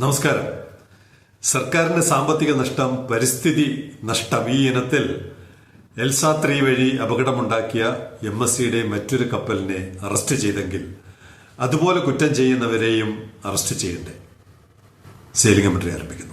നമസ്കാരം. സർക്കാരിന്റെ സാമ്പത്തിക നഷ്ടം പരിസ്ഥിതി നഷ്ടം ഈ ഇനത്തിൽ എൽസാ ത്രീ വഴി അപകടമുണ്ടാക്കിയ എം എസ് സിയുടെ മറ്റൊരു കപ്പലിനെ അറസ്റ്റ് ചെയ്തെങ്കിൽ അതുപോലെ കുറ്റം ചെയ്യുന്നവരെയും അറസ്റ്റ് ചെയ്യണ്ടേ? സെയിലിംഗ് കമ്മിറ്റി ആരംഭിക്കുന്നു.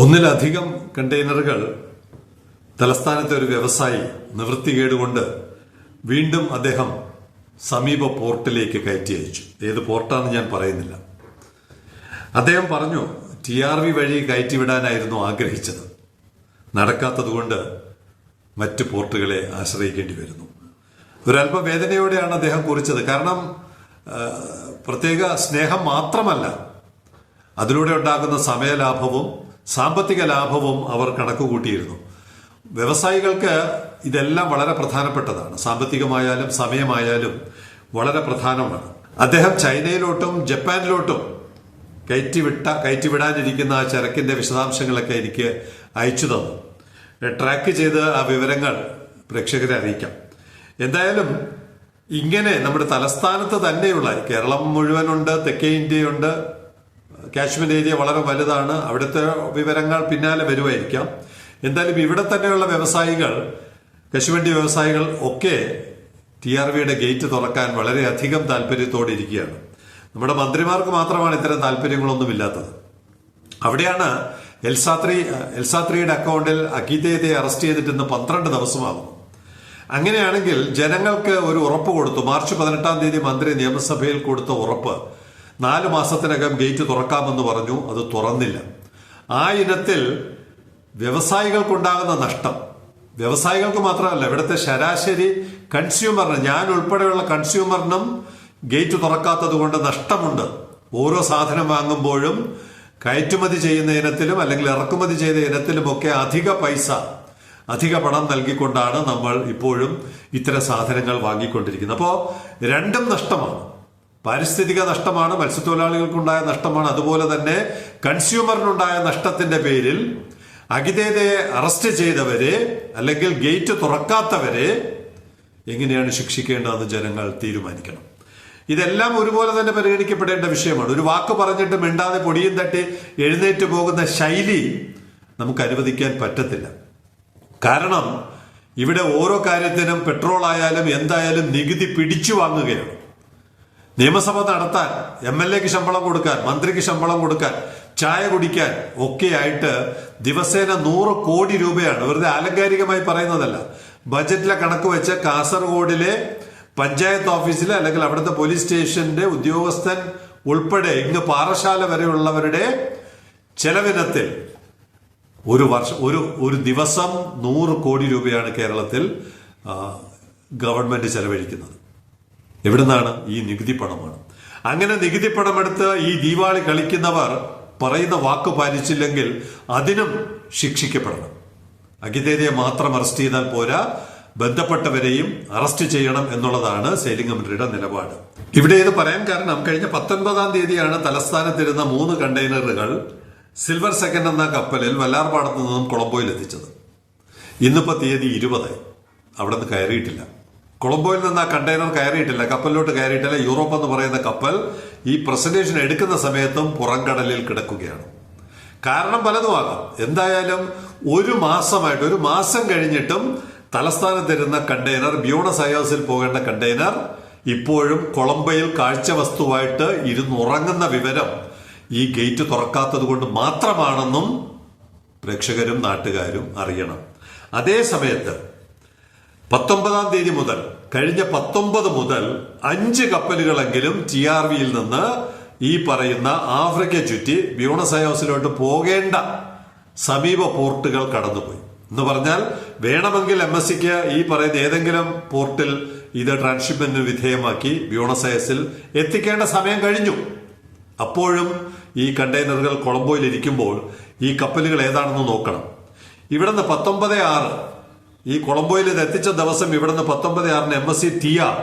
ഒന്നിലധികം കണ്ടെയ്നറുകൾ തലസ്ഥാനത്തെ ഒരു വ്യവസായി നിവൃത്തികേടുകൊണ്ട് വീണ്ടും അദ്ദേഹം സമീപ പോർട്ടിലേക്ക് കയറ്റി അയച്ചു. ഏത് പോർട്ടാണെന്ന് ഞാൻ പറയുന്നില്ല. അദ്ദേഹം പറഞ്ഞു ടി ആർ വി വഴി കയറ്റിവിടാനായിരുന്നു ആഗ്രഹിച്ചത്. നടക്കാത്തതുകൊണ്ട് മറ്റ് പോർട്ടുകളെ ആശ്രയിക്കേണ്ടി വരുന്നു. ഒരല്പ വേദനയോടെയാണ് അദ്ദേഹം കുറിച്ചത്. കാരണം പ്രത്യേക സ്നേഹം മാത്രമല്ല അതിലൂടെ ഉണ്ടാകുന്ന സമയലാഭവും സാമ്പത്തിക ലാഭവും അവർ കണക്കുകൂട്ടിയിരുന്നു. വ്യവസായികൾക്ക് ഇതെല്ലാം വളരെ പ്രധാനപ്പെട്ടതാണ്. സാമ്പത്തികമായാലും സമയമായാലും വളരെ പ്രധാനമാണ്. അദ്ദേഹം ചൈനയിലോട്ടും ജപ്പാനിലോട്ടും കയറ്റിവിട്ട കയറ്റിവിടാനിരിക്കുന്ന ആ ചരക്കിന്റെ വിശദാംശങ്ങളൊക്കെ എനിക്ക് അയച്ചു തന്നു. ട്രാക്ക് ചെയ്ത് ആ വിവരങ്ങൾ പ്രേക്ഷകരെ അറിയിക്കാം. എന്തായാലും ഇങ്ങനെ നമ്മുടെ തലസ്ഥാനത്ത് തന്നെയുള്ള കേരളം മുഴുവനുണ്ട് തെക്കേ ഇന്ത്യയുണ്ട് കാശ്മീർ ഏരിയ വളരെ വലുതാണ്. അവിടുത്തെ വിവരങ്ങൾ പിന്നാലെ വരുമായിരിക്കാം. എന്തായാലും ഇവിടെ തന്നെയുള്ള വ്യവസായികൾ കശുവണ്ടി വ്യവസായികൾ ഒക്കെ ടി ആർ വിയുടെ ഗേറ്റ് തുറക്കാൻ വളരെയധികം താല്പര്യത്തോടെ ഇരിക്കുകയാണ്. നമ്മുടെ മന്ത്രിമാർക്ക് മാത്രമാണ് ഇത്തരം താല്പര്യങ്ങളൊന്നും ഇല്ലാത്തത് അവിടെയാണ് എൽസാത്രി എൽസാത്രിയുടെ അക്കൗണ്ടിൽ അഗീതയെ അറസ്റ്റ് ചെയ്തിട്ട് ഇന്ന് പന്ത്രണ്ട് ദിവസമാകുന്നു അങ്ങനെയാണെങ്കിൽ ജനങ്ങൾക്ക് ഒരു ഉറപ്പ് കൊടുത്തു. മാർച്ച് പതിനെട്ടാം തീയതി മന്ത്രി നിയമസഭയിൽ കൊടുത്ത ഉറപ്പ് നാല് മാസത്തിനകം ഗേറ്റ് തുറക്കാമെന്ന് പറഞ്ഞു അത് തുറന്നില്ല. ആ ഇനത്തിൽ വ്യവസായികൾക്കുണ്ടാകുന്ന നഷ്ടം വ്യവസായികൾക്ക് മാത്രമല്ല ഇവിടുത്തെ ശരാശരി കൺസ്യൂമറിന് ഞാൻ ഉൾപ്പെടെയുള്ള കൺസ്യൂമറിനും ഗേറ്റ് തുറക്കാത്തത് കൊണ്ട് നഷ്ടമുണ്ട്. ഓരോ സാധനം വാങ്ങുമ്പോഴും കയറ്റുമതി ചെയ്യുന്ന ഇനത്തിലും അല്ലെങ്കിൽ ഇറക്കുമതി ചെയ്ത ഇനത്തിലുമൊക്കെ അധിക പൈസ അധിക പണം നൽകിക്കൊണ്ടാണ് നമ്മൾ ഇപ്പോഴും ഇത്തരം സാധനങ്ങൾ വാങ്ങിക്കൊണ്ടിരിക്കുന്നത്. അപ്പോൾ രണ്ടും നഷ്ടമാണ്. പാരിസ്ഥിതിക നഷ്ടമാണ് മത്സ്യത്തൊഴിലാളികൾക്കുണ്ടായ നഷ്ടമാണ്. അതുപോലെ തന്നെ കൺസ്യൂമറിനുണ്ടായ നഷ്ടത്തിന്റെ പേരിൽ അഗിതേതയെ അറസ്റ്റ് ചെയ്തവരെ അല്ലെങ്കിൽ ഗേറ്റ് തുറക്കാത്തവരെ എങ്ങനെയാണ് ശിക്ഷിക്കേണ്ടതെന്ന് ജനങ്ങൾ തീരുമാനിക്കണം. ഇതെല്ലാം ഒരുപോലെ തന്നെ പരിഗണിക്കപ്പെടേണ്ട വിഷയമാണ്. ഒരു വാക്ക് പറഞ്ഞിട്ട് മിണ്ടാതെ പൊടിയും തട്ടി എഴുന്നേറ്റ് പോകുന്ന ശൈലി നമുക്ക് അനുവദിക്കാൻ പറ്റത്തില്ല. കാരണം ഇവിടെ ഓരോ കാര്യത്തിനും പെട്രോൾ ആയാലും എന്തായാലും നികുതി പിടിച്ചു വാങ്ങുകയാണ്. നിയമസഭ നടത്താൻ എം എൽ എക്ക് ശമ്പളം കൊടുക്കാൻ മന്ത്രിക്ക് ശമ്പളം കൊടുക്കാൻ ചായ കുടിക്കാൻ ഒക്കെ ആയിട്ട് ദിവസേന നൂറ് കോടി രൂപയാണ്. വെറുതെ ആലങ്കാരികമായി പറയുന്നതല്ല. ബജറ്റിലെ കണക്ക് വെച്ച് കാസർഗോഡിലെ പഞ്ചായത്ത് ഓഫീസിലെ അല്ലെങ്കിൽ അവിടുത്തെ പോലീസ് സ്റ്റേഷന്റെ ഉദ്യോഗസ്ഥൻ ഉൾപ്പെടെ ഇങ്ങ് പാറശാല വരെയുള്ളവരുടെ ചെലവിനത്തിൽ ഒരു വർഷം ഒരു ഒരു ദിവസം നൂറ് കോടി രൂപയാണ് കേരളത്തിൽ ഗവൺമെന്റ് ചെലവഴിക്കുന്നത്. എവിടുന്നാണ് ഈ നികുതി പണമാണ്? അങ്ങനെ നികുതി പണമെടുത്ത് ഈ ദീപാവളി കളിക്കുന്നവർ പറയുന്ന വാക്ക് പാലിച്ചില്ലെങ്കിൽ അതിനും ശിക്ഷിക്കപ്പെടണം. അഖിതേരിയെ മാത്രം അറസ്റ്റ് ചെയ്താൽ പോരാ ബന്ധപ്പെട്ടവരെയും അറസ്റ്റ് ചെയ്യണം എന്നുള്ളതാണ് സെയിലിംഗ് കമ്മിറ്റിയുടെ നിലപാട്. ഇവിടെ ഇത് പറയാൻ കാരണം കഴിഞ്ഞ പത്തൊൻപതാം തീയതിയാണ് തലസ്ഥാനത്തിരുന്ന മൂന്ന് കണ്ടെയ്നറുകൾ സിൽവർ സെക്കൻഡ് എന്ന കപ്പലിൽ വല്ലാർപാടത്ത് നിന്നും കൊളംബോയിൽ എത്തിച്ചത്. ഇന്നിപ്പോ തീയതി ഇരുപതായി. അവിടെ നിന്ന് കയറിയിട്ടില്ല. കൊളംബോയിൽ നിന്ന് ആ കണ്ടെയ്നർ കയറിയിട്ടില്ല കപ്പലിലോട്ട് കയറിയിട്ടില്ല. യൂറോപ്പ് എന്ന് പറയുന്ന കപ്പൽ ഈ പ്രസന്റേഷൻ എടുക്കുന്ന സമയത്തും പുറംകടലിൽ കിടക്കുകയാണ്. കാരണം പലതുമാകാം എന്തായാലും ഒരു മാസമായിട്ട് ഒരു മാസം കഴിഞ്ഞിട്ടും തലസ്ഥാനത്തിരുന്ന കണ്ടെയ്നർ ബ്യൂണസ് അയേഴ്സിൽ പോകേണ്ട കണ്ടെയ്നർ ഇപ്പോഴും കൊളംബയിൽ കാഴ്ച വസ്തുവായിട്ട് ഇരുന്നുറങ്ങുന്ന വിവരം ഈ ഗേറ്റ് തുറക്കാത്തത് കൊണ്ട് മാത്രമാണെന്നും പ്രേക്ഷകരും നാട്ടുകാരും അറിയണം. അതേ സമയത്ത് പത്തൊമ്പതാം തീയതി മുതൽ കഴിഞ്ഞ പത്തൊമ്പത് മുതൽ അഞ്ച് കപ്പലുകളെങ്കിലും ടി ആർ വിയിൽ നിന്ന് ഈ പറയുന്ന ആഫ്രിക്ക ചുറ്റി ബ്യൂണസ് അയോസിലോട്ട് പോകേണ്ട സമീപ പോർട്ടുകൾ കടന്നുപോയി. എന്ന് പറഞ്ഞാൽ വേണമെങ്കിൽ എം എസ് സിക്ക് ഈ പറയുന്ന ഏതെങ്കിലും പോർട്ടിൽ ഇത് ട്രാൻസ്ഷിപ്മെന്റിന് വിധേയമാക്കി ബ്യൂണസ് അയസിൽ എത്തിക്കേണ്ട സമയം കഴിഞ്ഞു. അപ്പോഴും ഈ കണ്ടെയ്നറുകൾ കൊളംബോയിൽ ഇരിക്കുമ്പോൾ ഈ കപ്പലുകൾ ഏതാണെന്ന് നോക്കണം. ഇവിടുന്ന് പത്തൊമ്പത് ആറ് ഈ കൊളംബോയിൽ ഇത് എത്തിച്ച ദിവസം ഇവിടുന്ന് പത്തൊമ്പത് ആറിന് എം എസ് സി ടിയ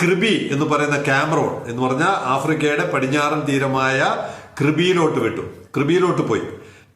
ക്രിബി എന്ന് പറയുന്ന ക്യാമറോൺ എന്ന് പറഞ്ഞാൽ ആഫ്രിക്കയുടെ പടിഞ്ഞാറൻ തീരമായ ക്രിബിയിലോട്ട് വിട്ടു. ക്രിബിയിലോട്ട് പോയി.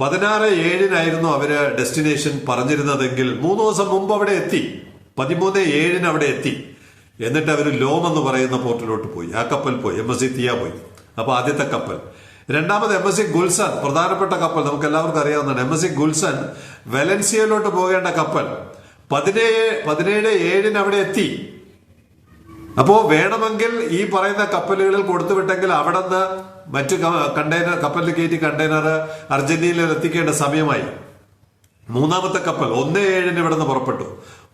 പതിനാറ് ഏഴിനായിരുന്നു അവർ ഡെസ്റ്റിനേഷൻ പറഞ്ഞിരുന്നതെങ്കിൽ മൂന്ന് ദിവസം മുമ്പ് അവിടെ എത്തി. പതിമൂന്ന് ഏഴിന് അവിടെ എത്തി. എന്നിട്ട് അവർ ലോം എന്ന് പറയുന്ന പോർട്ടിലോട്ട് പോയി. ആ കപ്പൽ പോയി. എം എസ് സി തിയ പോയി. അപ്പൊ ആദ്യത്തെ കപ്പൽ. രണ്ടാമത് എം എസ് സി ഗുൽസൺ പ്രധാനപ്പെട്ട കപ്പൽ. നമുക്ക് എല്ലാവർക്കും അറിയാവുന്നതാണ്. എം എസ് സി ഗുൽസൺ വെലൻസിയയിലോട്ട് പോകേണ്ട കപ്പൽ. പതിനേഴ് പതിനേഴ് ഏഴിന് അവിടെ എത്തി. അപ്പോ വേണമെങ്കിൽ ഈ പറയുന്ന കപ്പലുകളിൽ കൊടുത്തുവിട്ടെങ്കിൽ അവിടെ നിന്ന് മറ്റു കണ്ടെയ്നർ കപ്പലിൽ കയറ്റി കണ്ടെയ്നർ അർജന്റീനയിൽ എത്തിക്കേണ്ട സമയമായി. മൂന്നാമത്തെ കപ്പൽ ഒന്ന് ഏഴിന് ഇവിടെ നിന്ന് പുറപ്പെട്ടു.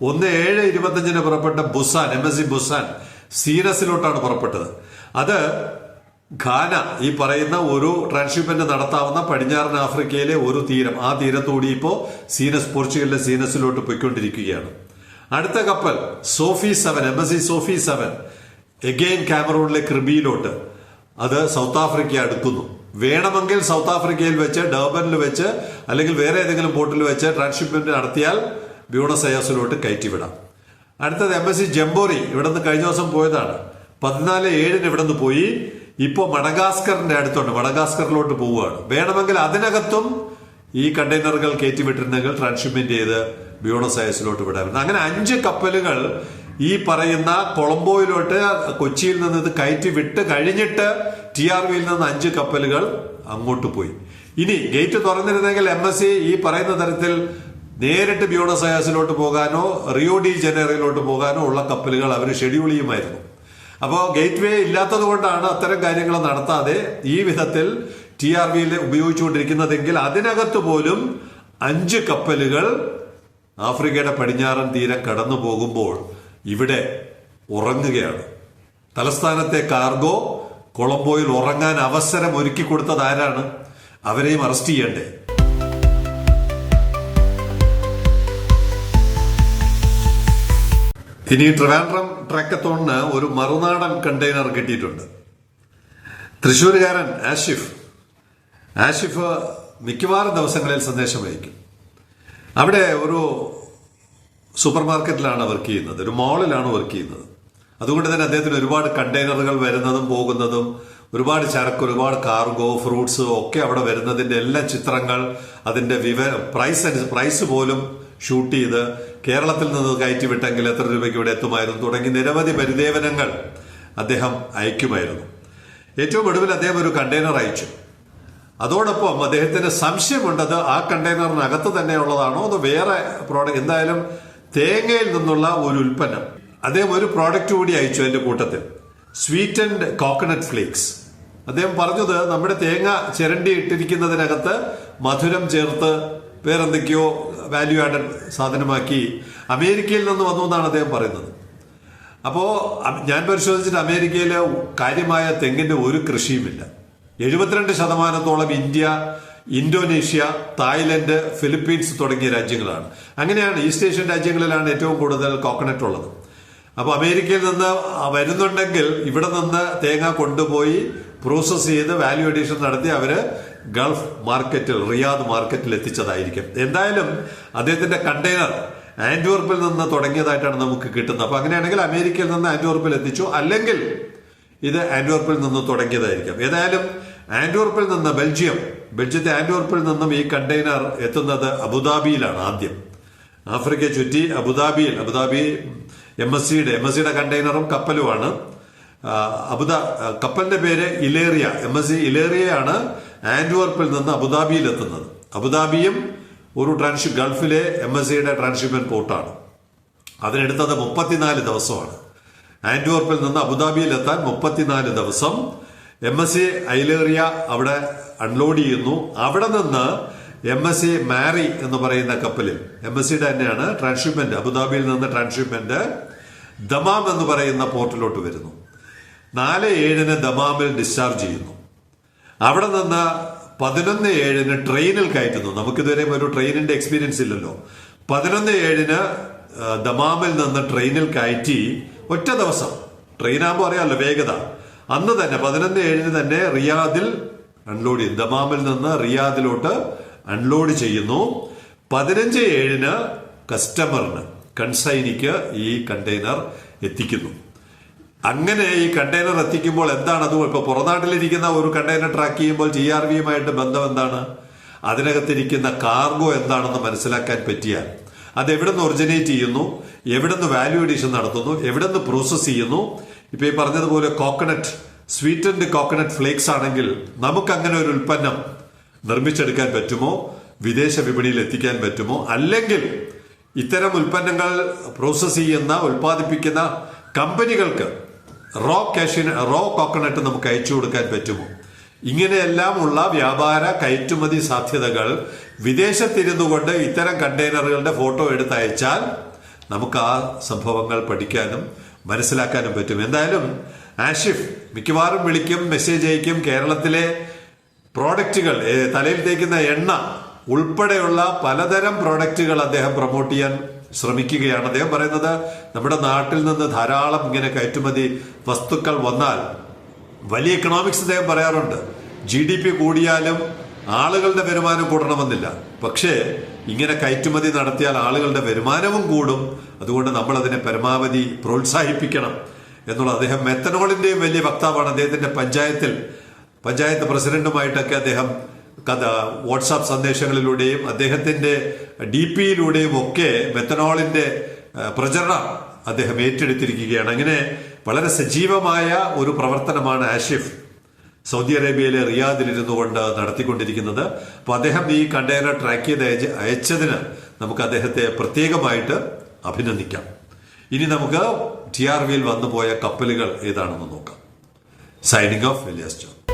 ഒന്ന് ഏഴ് ഇരുപത്തഞ്ചിന് പുറപ്പെട്ട Busan M S C Busan സീനസിലോട്ടാണ് പുറപ്പെട്ടത്. അത് ഘാന ഈ പറയുന്ന ഒരു ട്രാൻസ്ഷിപ്മെന്റ് നടത്താവുന്ന പടിഞ്ഞാറൻ ആഫ്രിക്കയിലെ ഒരു തീരം. ആ തീരത്തോടി ഇപ്പോ സീനസ് പോർച്ചുഗലിലെ സീനസിലോട്ട് പോയിക്കൊണ്ടിരിക്കുകയാണ്. അടുത്ത കപ്പൽ Sophie seven M S C Sophie seven again ക്യാമറൂണിലെ ക്രിബിയിലോട്ട്. അത് സൗത്ത് ആഫ്രിക്ക അടുക്കുന്നു. വേണമെങ്കിൽ സൗത്ത് ആഫ്രിക്കയിൽ വെച്ച് ഡർബനിൽ വെച്ച് അല്ലെങ്കിൽ വേറെ ഏതെങ്കിലും പോർട്ടിൽ വെച്ച് ട്രാൻസ്ഷിപ്മെന്റ് നടത്തിയാൽ ബ്യൂണസ് അയാസിലോട്ട് കയറ്റിവിടാം. അടുത്തത് എം എസ് സി ജംബോറി ഇവിടെ നിന്ന് കഴിഞ്ഞ ദിവസം പോയതാണ്. പതിനാല് ഏഴിന് ഇവിടെ നിന്ന് പോയി. ഇപ്പോൾ മഡഗാസ്കറിന്റെ അടുത്തുണ്ട്. മഡഗാസ്കറിലോട്ട് പോവുകയാണ്. വേണമെങ്കിൽ അതിനകത്തും ഈ കണ്ടെയ്നറുകൾ കയറ്റിവിട്ടിരുന്നെങ്കിൽ ട്രാൻസ്ഷിപ്മെന്റ് ചെയ്ത് ബ്യൂണസ് അയസിലോട്ട് വിടാറുണ്ട് അങ്ങനെ അഞ്ച് കപ്പലുകൾ ഈ പറയുന്ന കൊളംബോയിലോട്ട് കൊച്ചിയിൽ നിന്ന് ഇത് കയറ്റി വിട്ട് കഴിഞ്ഞിട്ട് ടി ആർ വിയിൽ നിന്ന് അഞ്ച് കപ്പലുകൾ അങ്ങോട്ട് പോയി. ഇനി ഗേറ്റ് തുറന്നിരുന്നെങ്കിൽ എം എസ് സി ഈ പറയുന്ന തരത്തിൽ നേരിട്ട് ബ്യൂണസ് അയാസിലോട്ട് പോകാനോ റിയോ ഡി ജനറയിലോട്ട് പോകാനോ ഉള്ള കപ്പലുകൾ അവർ ഷെഡ്യൂൾ ചെയ്യുമായിരുന്നു. അപ്പോൾ ഗേറ്റ് വേ ഇല്ലാത്തത് കൊണ്ടാണ് അത്തരം കാര്യങ്ങൾ നടത്താതെ ഈ വിധത്തിൽ ടി ആർ വിയിൽ ഉപയോഗിച്ചുകൊണ്ടിരിക്കുന്നതെങ്കിൽ അതിനകത്ത് പോലും അഞ്ച് കപ്പലുകൾ ആഫ്രിക്കയുടെ പടിഞ്ഞാറൻ തീരം കടന്നു പോകുമ്പോൾ ഇവിടെ ഉറങ്ങുകയാണ്. തലസ്ഥാനത്തെ കാർഗോ കൊളംബോയിൽ ഉറങ്ങാൻ അവസരം ഒരുക്കി കൊടുത്തത് ആരാണ്? അവരെയും അറസ്റ്റ് ചെയ്യണ്ടേ? ഇനി ട്രിവാൻഡ്രം ട്രാക്കത്തോണിന് ഒരു മറുനാടൻ കണ്ടെയ്നർ കിട്ടിയിട്ടുണ്ട്. തൃശ്ശൂരുകാരൻ ആഷിഫ്. ആഷിഫ് മിക്കവാറും ദിവസങ്ങളിൽ സന്ദേശം അയക്കും. അവിടെ ഒരു സൂപ്പർ മാർക്കറ്റിലാണ് വർക്ക് ചെയ്യുന്നത്. ഒരു മോളിലാണ് വർക്ക് ചെയ്യുന്നത്. അതുകൊണ്ട് തന്നെ അദ്ദേഹത്തിന് ഒരുപാട് കണ്ടെയ്നറുകൾ വരുന്നതും പോകുന്നതും ഒരുപാട് ചരക്ക് ഒരുപാട് കാർഗോ ഫ്രൂട്ട്സ് ഒക്കെ അവിടെ വരുന്നതിന്റെ എല്ലാ ചിത്രങ്ങൾ അതിന്റെ വിവ പ്രൈസ് പ്രൈസ് പോലും ഷൂട്ട് ചെയ്ത് കേരളത്തിൽ നിന്ന് കയറ്റി വിട്ടെങ്കിൽ എത്ര രൂപയ്ക്ക് ഇവിടെ എത്തുമായിരുന്നു? തുടങ്ങി നിരവധി പരിദേവനങ്ങൾ അദ്ദേഹം അയക്കുമായിരുന്നു. ഏറ്റവും ഒടുവിൽ അദ്ദേഹം ഒരു കണ്ടെയ്നർ അയച്ചു. അതോടൊപ്പം അദ്ദേഹത്തിന് സംശയമുണ്ടത് ആ കണ്ടെയ്നറിനകത്ത് തന്നെയുള്ളതാണോ അതോ വേറെ പ്രോഡക്റ്റ് എന്തായാലും തേങ്ങയിൽ നിന്നുള്ള ഒരു ഉൽപ്പന്നം? അദ്ദേഹം ഒരു പ്രോഡക്റ്റ് കൂടി അയച്ചു അതിന്റെ കൂട്ടത്തിൽ. Sweet and coconut flakes. അദ്ദേഹം പറഞ്ഞത് നമ്മുടെ തേങ്ങ ചിരണ്ടി ഇട്ടിരിക്കുന്നതിനകത്ത് മധുരം ചേർത്ത് വേറെന്തൊക്കെയോ വാല്യൂ ആഡഡ് സാധനമാക്കി അമേരിക്കയിൽ നിന്ന് വന്നു എന്നാണ് അദ്ദേഹം പറയുന്നത്. അപ്പോ ഞാൻ പരിശോധിച്ചിട്ട് അമേരിക്കയിൽ കാര്യമായ തെങ്ങിന്റെ ഒരു കൃഷിയുമില്ല. എഴുപത്തിരണ്ട് ശതമാനത്തോളം ഇന്ത്യ ഇന്തോനേഷ്യ തായ്ലൻഡ് ഫിലിപ്പീൻസ് തുടങ്ങിയ രാജ്യങ്ങളാണ്. അങ്ങനെയാണ് ഈസ്റ്റ് ഏഷ്യൻ രാജ്യങ്ങളിലാണ് ഏറ്റവും കൂടുതൽ കോക്കനട്ട് ഉള്ളത്. അപ്പോൾ അമേരിക്കയിൽ നിന്ന് വരുന്നുണ്ടെങ്കിൽ ഇവിടെ നിന്ന് തേങ്ങ കൊണ്ടുപോയി പ്രോസസ്സ് ചെയ്ത് വാല്യൂ അഡീഷൻ നടത്തി അവർ ഗൾഫ് മാർക്കറ്റിൽ റിയാദ് മാർക്കറ്റിൽ എത്തിച്ചതായിരിക്കും. എന്തായാലും അദ്ദേഹത്തിന്റെ കണ്ടെയ്നർ ആന്റ്വർപ്പിൽ നിന്ന് തുടങ്ങിയതായിട്ടാണ് നമുക്ക് കിട്ടുന്നത്. അപ്പൊ അങ്ങനെയാണെങ്കിൽ അമേരിക്കയിൽ നിന്ന് ആന്റ്വർപ്പിൽ എത്തിച്ചു. അല്ലെങ്കിൽ ഇത് ആന്റ്വർപ്പിൽ നിന്ന് തുടങ്ങിയതായിരിക്കും. ഏതായാലും ആന്റ്വർപ്പിൽ നിന്ന് ബെൽജിയം ബെൽജിയത്തെ ആന്റ്വർപ്പിൽ നിന്നും ഈ കണ്ടെയ്നർ എത്തുന്നത് അബുദാബിയിലാണ് ആദ്യം. ആഫ്രിക്ക ചുറ്റി അബുദാബിയിൽ അബുദാബി എം എസ് സിയുടെ എം എസ് സിയുടെ കണ്ടെയ്നറും കപ്പലുമാണ്. അബുദാ കപ്പലിന്റെ പേര് ഇലേറിയ. എം എസ് സി ഇലേറിയയാണ്. ആന്റ്വർപ്പിൽ നിന്ന് അബുദാബിയിൽ എത്തുന്നത് അബുദാബിയും ഒരു ട്രാൻഷിപ്പ് ഗൾഫിലെ എം എസ് സിയുടെ ട്രാൻസ്ഷിപ്മെന്റ് പോർട്ടാണ് അതിനെടുത്തത് മുപ്പത്തിനാല് ദിവസമാണ്. ആൻഡ്വർപ്പിൽ നിന്ന് അബുദാബിയിൽ എത്താൻ മുപ്പത്തിനാല് ദിവസം. എം എസ് സി ഐലേറിയ അവിടെ അൺലോഡ് ചെയ്യുന്നു. അവിടെ നിന്ന് എം എസ് സി മാരി എന്ന് പറയുന്ന കപ്പലിൽ. എം എസ് സിയുടെ തന്നെയാണ് ട്രാൻസ്ഷിപ്മെന്റ് അബുദാബിയിൽ നിന്ന് ട്രാൻസ്ഷിപ്മെന്റ് ദമാം എന്ന് പറയുന്ന പോർട്ടിലോട്ട് വരുന്നു. നാല് ഏഴിന് ദമാമിൽ ഡിസ്ചാർജ് ചെയ്യുന്നു. അവിടെ നിന്ന് പതിനൊന്ന് ഏഴിന് ട്രെയിനിൽ കയറ്റുന്നു. നമുക്കിതുവരെ ഒരു ട്രെയിനിന്റെ എക്സ്പീരിയൻസ് ഇല്ലല്ലോ. പതിനൊന്ന് ഏഴിന് ദമാമിൽ നിന്ന് ട്രെയിനിൽ കയറ്റി ഒറ്റ ദിവസം. ട്രെയിനാകുമ്പോൾ അറിയാമല്ലോ വേഗത. അന്ന് തന്നെ പതിനൊന്ന് ഏഴിന് തന്നെ റിയാദിൽ അൺലോഡ് ചെയ്യും ദമാമിൽ നിന്ന് റിയാദിലോട്ട് അൺലോഡ് ചെയ്യുന്നു. പതിനഞ്ച് ഏഴിന് കസ്റ്റമറിന് കൺസൈനിക്ക് ഈ കണ്ടെയ്നർ എത്തിക്കുന്നു. അങ്ങനെ ഈ കണ്ടെയ്നർ എത്തിക്കുമ്പോൾ എന്താണ് അത്? ഇപ്പൊ പുറനാട്ടിലിരിക്കുന്ന ഒരു കണ്ടെയ്നർ ട്രാക്ക് ചെയ്യുമ്പോൾ ജി ആർ വിയുമായിട്ട് ബന്ധം എന്താണ്? അതിനകത്തിരിക്കുന്ന കാർഗോ എന്താണെന്ന് മനസ്സിലാക്കാൻ പറ്റിയാൽ അത് എവിടെ നിന്ന് ഒറിജിനേറ്റ് ചെയ്യുന്നു? എവിടെ നിന്ന് വാല്യൂ എഡീഷൻ നടത്തുന്നു? എവിടെ നിന്ന് പ്രോസസ് ചെയ്യുന്നു? ഇപ്പൊ ഈ പറഞ്ഞതുപോലെ കോക്കനട്ട് സ്വീറ്റൻഡ് കോക്കനട്ട് ഫ്ലേക്സ് ആണെങ്കിൽ നമുക്ക് അങ്ങനെ ഒരു ഉൽപ്പന്നം നിർമ്മിച്ചെടുക്കാൻ പറ്റുമോ? വിദേശ വിപണിയിൽ എത്തിക്കാൻ പറ്റുമോ? അല്ലെങ്കിൽ ഇത്തരം ഉൽപ്പന്നങ്ങൾ പ്രോസസ് ചെയ്യുന്ന ഉൽപ്പാദിപ്പിക്കുന്ന കമ്പനികൾക്ക് റോ കാഷിന് റോ കോക്കനട്ട് നമുക്ക് അയച്ചു കൊടുക്കാൻ പറ്റുമോ? ഇങ്ങനെയെല്ലാമുള്ള വ്യാപാര കയറ്റുമതി സാധ്യതകൾ വിദേശത്തിരുന്നു കൊണ്ട് ഇത്തരം കണ്ടെയ്നറുകളുടെ ഫോട്ടോ എടുത്ത് അയച്ചാൽ നമുക്ക് ആ സംഭവങ്ങൾ പഠിക്കാനും മനസ്സിലാക്കാനും പറ്റും. എന്തായാലും ആഷിഫ് മിക്കവാറും വിളിക്കും മെസ്സേജ് അയക്കും. കേരളത്തിലെ പ്രോഡക്റ്റുകൾ തലയിൽ തേക്കുന്ന എണ്ണ ഉൾപ്പെടെയുള്ള പലതരം പ്രോഡക്റ്റുകൾ അദ്ദേഹം പ്രൊമോട്ട് ചെയ്യാൻ ശ്രമിക്കുകയാണ്. അദ്ദേഹം പറയുന്നത് നമ്മുടെ നാട്ടിൽ നിന്ന് ധാരാളം ഇങ്ങനെ കയറ്റുമതി വസ്തുക്കൾ വന്നാൽ വലിയ ഇക്കണോമിക്സ് അദ്ദേഹം പറയാറുണ്ട്. ജി ഡി പി കൂടിയാലും ആളുകളുടെ വരുമാനം കൂടണമെന്നില്ല. പക്ഷേ ഇങ്ങനെ കയറ്റുമതി നടത്തിയാൽ ആളുകളുടെ വരുമാനവും കൂടും. അതുകൊണ്ട് നമ്മൾ അതിനെ പരമാവധി പ്രോത്സാഹിപ്പിക്കണം എന്നുള്ള അദ്ദേഹം മെത്തനോളിന്റെയും വലിയ വക്താവാണ്. അദ്ദേഹത്തിന്റെ പഞ്ചായത്തിൽ പഞ്ചായത്ത് പ്രസിഡന്റുമായിട്ടൊക്കെ അദ്ദേഹം കഥ വാട്സാപ്പ് സന്ദേശങ്ങളിലൂടെയും അദ്ദേഹത്തിന്റെ ഡി പിയിലൂടെയും ഒക്കെ മെത്തനോളിന്റെ പ്രചരണം അദ്ദേഹം ഏറ്റെടുത്തിരിക്കുകയാണ്. അങ്ങനെ വളരെ സജീവമായ ഒരു പ്രവർത്തനമാണ് ആഷിഫ് സൗദി അറേബ്യയിലെ റിയാദിലിരുന്നു കൊണ്ട് നടത്തിക്കൊണ്ടിരിക്കുന്നത്. അപ്പോൾ അദ്ദേഹം ഈ കണ്ടെയ്നർ ട്രാക്ക് ചെയ്ത് അയച്ച് അയച്ചതിന് നമുക്ക് അദ്ദേഹത്തെ പ്രത്യേകമായിട്ട് അഭിനന്ദിക്കാം. ഇനി നമുക്ക് ടി ആർ വിയിൽ വന്നുപോയ കപ്പലുകൾ ഏതാണെന്ന് നോക്കാം. Signing off Elias John